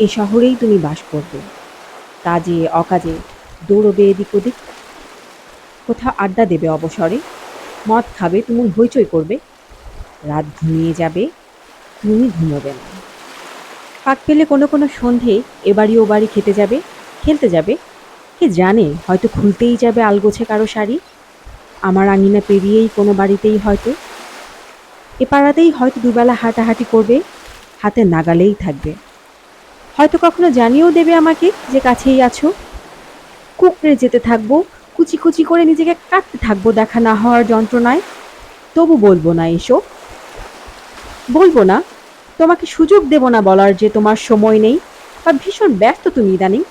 এ শহরেই তুমি বাস করবে। কাজে অকাজে দৌড়বে এদিক ওদিক? কোথাও আড্ডা দেবে অবসরে? মদ খাবে, তুমি হইচই করবে? রাত ঘুমিয়ে যাবে, তুমি ঘুমোবে না। ফাঁক পেলে কোনো কোনো সন্ধে এ বাড়ি ও বাড়ি খেতে যাবে, খেলতে যাবে। কে জানে, হয়তো খুলতেই যাবে আলগোছে কারও শাড়ি। আমার আঙিনা পেরিয়েই কোনো বাড়িতেই হয়তো। এ পাড়াতেই হয়তো দুবেলা হাঁটাহাঁটি করবে, হাতে নাগালেই থাকবে। হয়তো কখনো জানিয়েও দেবে আমাকে যে কাছেই আছো। কুকড়ে যেতে থাকব, কুচি কুচি করে নিজেকে কাটতে থাকব দেখা না হওয়ার যন্ত্রণায়। তবু বলব না এসো। বলব না, তোমাকে সুযোগ দেব না বলার যে তোমার সময় নেই, বা ভীষণ ব্যস্ত তুমি ইদানিং।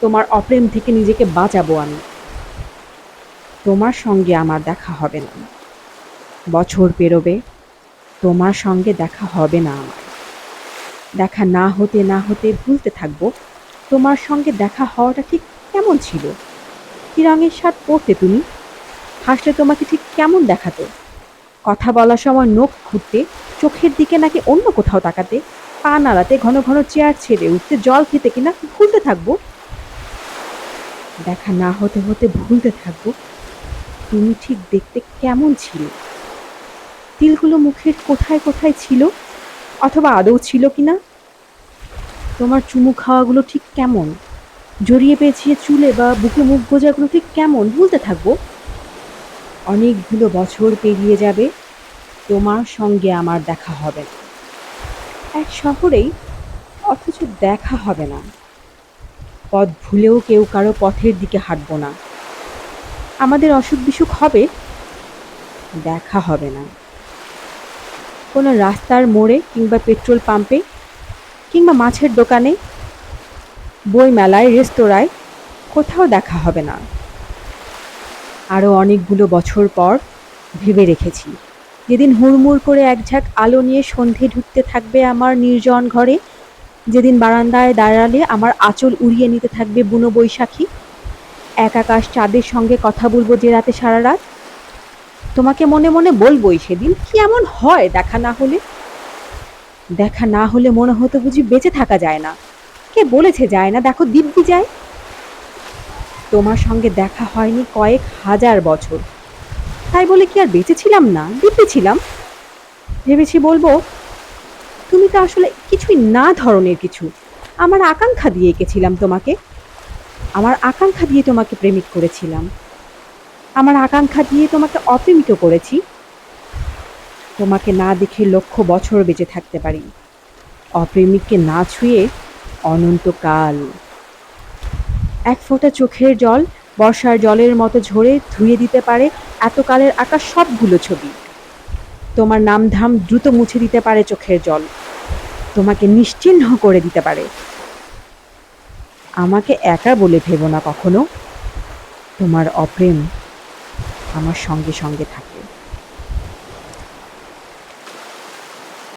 তোমার অপ্রেম থেকে নিজেকে বাঁচাবো আমি। তোমার সঙ্গে আমার দেখা হবে না। বছর পেরোবে, তোমার সঙ্গে দেখা হবে না আমার। দেখা না হতে না হতে ভুলতে থাকব। তোমার সঙ্গে দেখা হওয়াটা ঠিক কেমন ছিল? কী রঙের শার্ট পরতে তুমি? হাসলে তোমাকে ঠিক কেমন দেখাতো? কথা বলার সময় নখ খুঁড়তে, চোখের দিকে নাকি অন্য কোথাও তাকাতে, পা নাড়াতে ঘন ঘন চেয়ার ছেড়ে উঠতে জল খেতে কিনা ভুলতে থাকব? দেখা না হতে হতে ভুলতে থাকব? তুমি ঠিক দেখতে কেমন ছিল? তিলগুলো মুখের কোথায় কোথায় ছিল? অথবা আদৌ ছিল কি না তোমার চুমু খাওয়াগুলো ঠিক কেমন? জড়িয়ে পেঁচিয়ে চুলে বা বুকে মুখ গোজাগুলো ঠিক কেমন? ভুলতে থাকব। অনেকগুলো বছর পেরিয়ে যাবে, তোমার সঙ্গে আমার দেখা হবে না। এক শহরেই অথচ দেখা হবে না। পথ ভুলেও কেউ কারও পথের দিকে হাঁটবো না। আমাদের অসুখ বিসুখ হবে, দেখা হবে না। কোনো রাস্তার মোড়ে কিংবা পেট্রোল পাম্পে কিংবা মাছের দোকানে বই মেলায় রেস্তোরাঁয় কোথাও দেখা হবে না। আরও অনেকগুলো বছর পর ভেবে রেখেছি, যেদিন হুড়মুড় করে এক ঝাঁক আলো নিয়ে সন্ধে ঢুকতে থাকবে আমার নির্জন ঘরে, যেদিন বারান্দায় দাঁড়ালে আমার আঁচল উড়িয়ে নিতে থাকবে বুনো বৈশাখী, এক আকাশ চাঁদের সঙ্গে কথা বলব যে রাতে সারা রাত তোমাকে মনে মনে বলবোই সেদিন কি এমন হয় দেখা না হলে? দেখা না হলে মনে হতো বুঝি বেঁচে থাকা যায় না। কে বলেছে যায় না? দেখো দিব্যি যায়। তোমার সঙ্গে দেখা হয়নি কয়েক হাজার বছর। তাই বলে কি আর বেঁচে ছিলাম না? দিব্যি ছিলাম। ভেবেছি বলব, তুমি তো আসলে কিছুই না ধরনের কিছু। আমার আকাঙ্ক্ষা দিয়ে এঁকেছিলাম তোমাকে। আমার আকাঙ্ক্ষা দিয়ে তোমাকে প্রেমিক করেছিলাম। আমার আকাঙ্ক্ষা দিয়ে তোমাকে অপ্রেমিত করেছি। তোমাকে না দেখে লক্ষ বছর বেঁচে থাকতে পারি। অপ্রেমিককে না ছুঁয়ে অনন্তকাল। এক ফোঁটা চোখের জল বর্ষার জলের মতো ঝরে ধুয়ে দিতে পারে এতকালের আকাশ সবগুলো ছবি। তোমার নামধাম দ্রুত মুছে দিতে পারে চোখের জল। তোমাকে নিশ্চিহ্ন করে দিতে পারে। আমাকে একা বলে ভেবো না কখনো। তোমার অপ্রেম আমার সঙ্গে সঙ্গে থাকে।